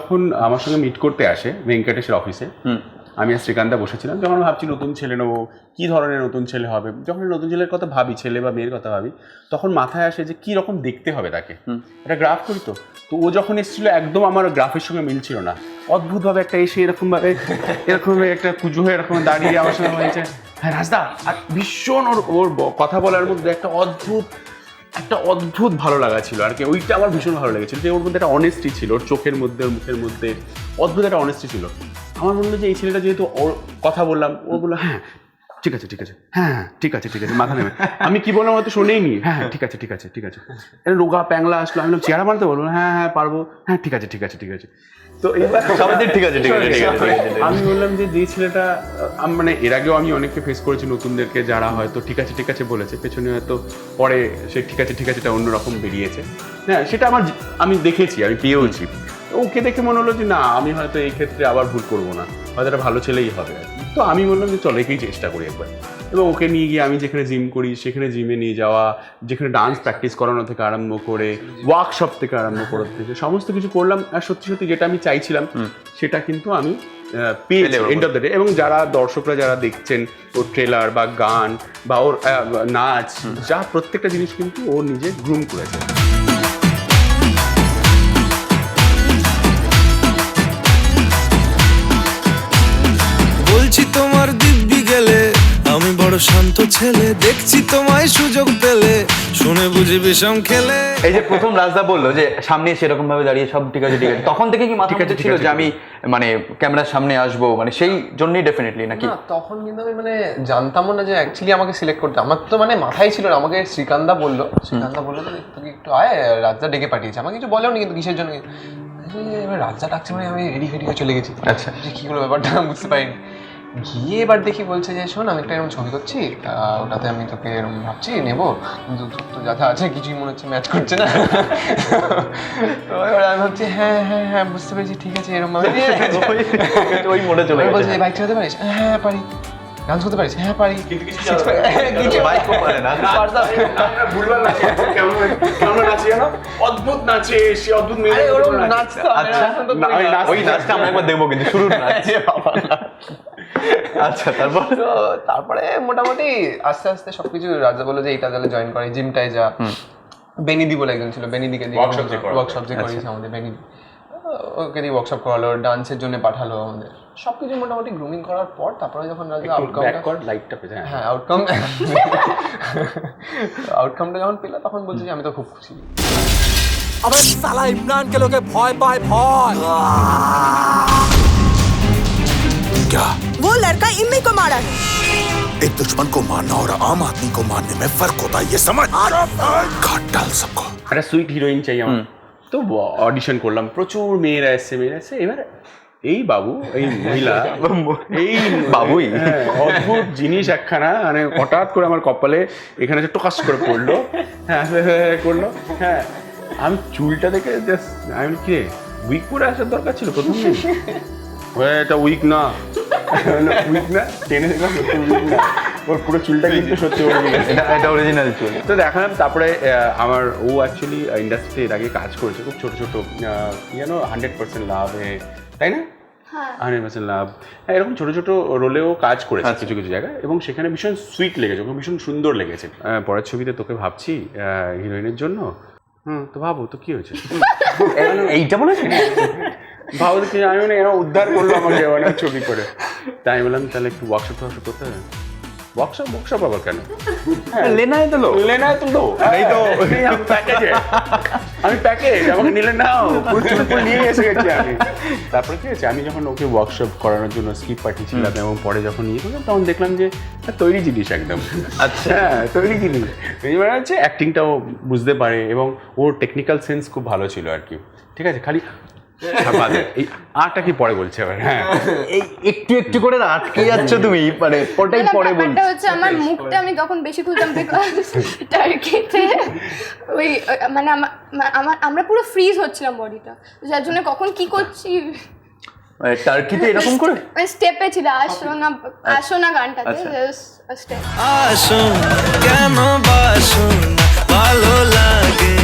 যখন আমার সঙ্গে মিট করতে আসে ভেঙ্কটেশের অফিসে আমি আর শ্রীকান্তা বসেছিলাম যখন ভাবছি নতুন ছেলে নেব কী ধরনের নতুন ছেলে হবে যখন নতুন ছেলের কথা ভাবি ছেলে বা মেয়ের কথা ভাবি তখন মাথায় আসে যে কী রকম দেখতে হবে তাকে। একটা গ্রাফ করি তো তো ও যখন এসেছিল একদম আমার গ্রাফের সঙ্গে মিলছিল না। অদ্ভুতভাবে একটা এসে এরকমভাবে এরকমভাবে একটা পুজো হয়ে এরকম দাঁড়িয়ে আমার সঙ্গে হয়েছে হ্যাঁ রাজদা আর ভীষণ ওর ওর কথা বলার মধ্যে একটা অদ্ভুত একটা অদ্ভুত ভালো লাগা ছিল। আর কি ওইটা আমার ভীষণ ভালো লেগেছিল যে ওর মধ্যে একটা অনেস্টি ছিল ওর চোখের মধ্যে ওর মুখের মধ্যে অদ্ভুত একটা অনেস্টি ছিল। আমার মনে হলো যে এই ছেলেটা যেহেতু ওর কথা বললাম ও বলল হ্যাঁ ঠিক আছে ঠিক আছে হ্যাঁ হ্যাঁ, ঠিক আছে ঠিক আছে মাথা নেবে আমি কি বললাম হয়তো শুনেই নি হ্যাঁ হ্যাঁ, ঠিক আছে ঠিক আছে ঠিক আছে। রোগা প্যাংলা আসলো আমি চেহারা মারতে বলব হ্যাঁ হ্যাঁ পারব। হ্যাঁ ঠিক আছে ঠিক আছে ঠিক আছে। তো এবার সবাই ঠিক আছে ঠিক আছে ঠিক আছে, আমি বললাম যে যে ছেলেটা মানে এর আগেও আমি অনেককে ফেস করেছি নতুনদেরকে যারা হয়তো ঠিক আছে ঠিক আছে বলেছে পেছনে হয়তো পরে সে ঠিক আছে ঠিক আছে এটা অন্যরকম বেরিয়েছে। হ্যাঁ সেটা আমার আমি দেখেছি আমি পেয়েওছি। ওকে দেখে মনে হলো যে না আমি হয়তো এই ক্ষেত্রে আবার ভুল করব না হয়তো একটা ভালো ছেলেই হবে। তো আমি বললাম যে চলো একেই চেষ্টা করি একবার। এবং ওকে নিয়ে গিয়ে আমি যেখানে জিম করি সেখানে জিমে নিয়ে যাওয়া যেখানে ডান্স প্র্যাকটিস করানো থেকে আরম্ভ করে ওয়ার্কশপ থেকে আরম্ভ করার থেকে সমস্ত কিছু করলাম। আর সত্যি সত্যি যেটা আমি চাইছিলাম সেটা কিন্তু আমি পেয়েছি এন্ড অফ দ্য ডে এবং যারা দর্শকরা যারা দেখছেন ওর ট্রেলার বা গান বা ওর নাচ যা প্রত্যেকটা জিনিস কিন্তু ও নিজে গ্রুম করেছে। বড় শান্ত ছেলে দেখছি তোমায় সুযোগ পেলে। শুনে বুঝি বিষম খেলে। এই যে প্রথম রাজদা বলল যে সামনে সেরকম ভাবে দাঁড়িয়ে সব ঠিক আছে ঠিক আছে। তখন থেকে কি মাথা ঠিক ছিল যে আমি মানে ক্যামেরার সামনে আসব? মানে সেই জন্যই ডেফিনেটলি নাকি? তখন কিন্তু আমি মানে জানতামও না যে অ্যাকচুয়ালি আমাকে সিলেক্ট করতে। আমার তো মানে মাথায় ছিল না। আমাকে শ্রীকান্দা বলল। শ্রীকান্দা বলল তো তুই একটু আয় রাজা ডেকে পাঠিয়েছে। আমাকে কিছু বলেও নি কিন্তু কিসের জন্য। এবার রাজা ডাকছে মানে আমি রেডি ফেডি হয়ে চলে গেছি। আচ্ছা। কি কী হলো ব্যাপারটা বুঝতে পারিনি। গিয়ে এবার দেখি বলছে যে শোন আমি একটা এরকম ছবি করছি তা ওটাতে আমি তোকে এরকম ভাবছি নেব। কিন্তু তোর তো যা আছে কিছুই মনে হচ্ছে ম্যাচ করছে না। তো এবার আমি ভাবছি হ্যাঁ হ্যাঁ হ্যাঁ বুঝতে পেরেছি ঠিক আছে এরকম ওই মনে চলে বলছি বাইক চালাতে পারিস? হ্যাঁ পারি। ডান্স করতে পারিস? হ্যাঁ পারি। কিছু বাইকও পারে। না। পারতাম। ভুলবার নাচে। কেমন কেমন নাচে জানো? অদ্ভুত নাচে সে অদ্ভুত আরে ওরকম নাচতাম আচ্ছা তো না, ওই না। নাচ- ওই নাচটা আমরা একবার দেখব কিন্তু শুরু নাচ। আচ্ছা তারপর? তারপরে? মোটামুটি আস্তে আস্তে সবকিছু রাজা বলল যে এইটা তাহলে জয়েন করে জিমটায় যা। বেনিদি বলে একজন ছিল বেনিদিকে। ওয়ার্কশপ যে করিয়েছে আমাদের বেনিদি ওকে দিয়ে ওয়ার্কশপ করালো ডান্সের জন্য পাঠালো আমাদের। সবকিছু মোটামুটি গ্রুমিং করার পর তারপরে যখন রাজা ব্যাক আউটকামটা কর লাইটটা পেতে হ্যাঁ হ্যাঁ আউটকাম আউটকামটা যখন পেলো তখন বলছে যে আমি তো খুব খুশি আবার সালা ইমরান কে লোকে ভয় পায় ভয় क्या वो लड़का इम्मी को मारा है एक दुश्मन को मारना और आम आदमी को मारने में फर्क होता है ये समझ काट डाल सबको একটা সুইট হিরোইন চাই আমার তো অডিশন করলাম প্রচুর মেয়েরা এসছে মেয়েরা এসছে এবার এই বাবু এই মহিলা এই বাবুই? হ্যাঁ, অদ্ভুত জিনিস একখানা মানে হঠাৎ করে আমার কপালে এখানে টোকাস করে পড়ল। হ্যাঁ হ্যাঁ, হ্যাঁ, করল। হ্যাঁ আমি চুলটা দেখে জাস্ট আমি কি উইক করে আসার দরকার ছিল প্রথম দিন? এটা উইক না। উইক না টেনে দেখলাম উইক না। ওর পুরো চুলটা কিন্তু সত্যি এটা এটা অরিজিনাল চুল। তো দেখালাম তারপরে আমার ও অ্যাকচুয়ালি ইন্ডাস্ট্রি এর আগে কাজ করেছে খুব ছোট ছোট জানো হান্ড্রেড পার্সেন্ট লাভে তাই না? হান্ড্রেড পার্সেন্ট লাভ হ্যাঁ এরকম ছোট ছোট রোলেও কাজ করেছে কিছু কিছু জায়গায় এবং সেখানে ভীষণ সুইট লেগেছে ওকে ভীষণ সুন্দর লেগেছে। পরের ছবিতে তোকে ভাবছি হিরোইনের জন্য। হুম তো ভাবো তো কি হয়েছে? এইটা বলেছে ভাবো তো কি আমি মানে এরা উদ্ধার করল আমাকে মানে ছবি করে। তাই আমি বললাম তাহলে একটু ওয়ার্কশপ ওয়ার্কশপ করতে হবে? ওয়ার্কশপ ওয়ার্কশপ আবার কেন? লেনায় তো লোক। লেনা তো লো এই তো আমি প্যাকেজে আমি প্যাকেজ আমাকে নিলে নাও। নিয়ে এসে গেছি আমি। তারপরে কি হয়েছে? আমি যখন ওকে ওয়ার্কশপ করানোর জন্য স্কিপ পাঠিয়েছিলাম এবং পরে যখন ইয়ে করলাম তখন দেখলাম যে হ্যাঁ, তৈরি জিনিস একদম। আচ্ছা। হ্যাঁ তৈরি জিনিস। মানে হচ্ছে অ্যাক্টিংটাও বুঝতে পারে এবং ওর টেকনিক্যাল সেন্স খুব ভালো ছিল আর কি। ঠিক আছে খালি আটা কি পরে বলছে হ্যাঁ। এই একটু একটু করে আটকে যাচ্ছ তুমি মানে ওটাই পরে বলছো। হচ্ছে আমার মুখটা আমি তখন বেশি খুলতাম ওই মানে আমার আমরা পুরো ফ্রিজ হচ্ছিলাম বডিটা যার জন্য কখন কি করছি? মানে টার্কিতে এরকম করে? মানে স্টেপে ছিল আসো না আচ্ছা। আসো না গানটাতে আচ্ছা। আসো কেন বাসো ভালো লাগে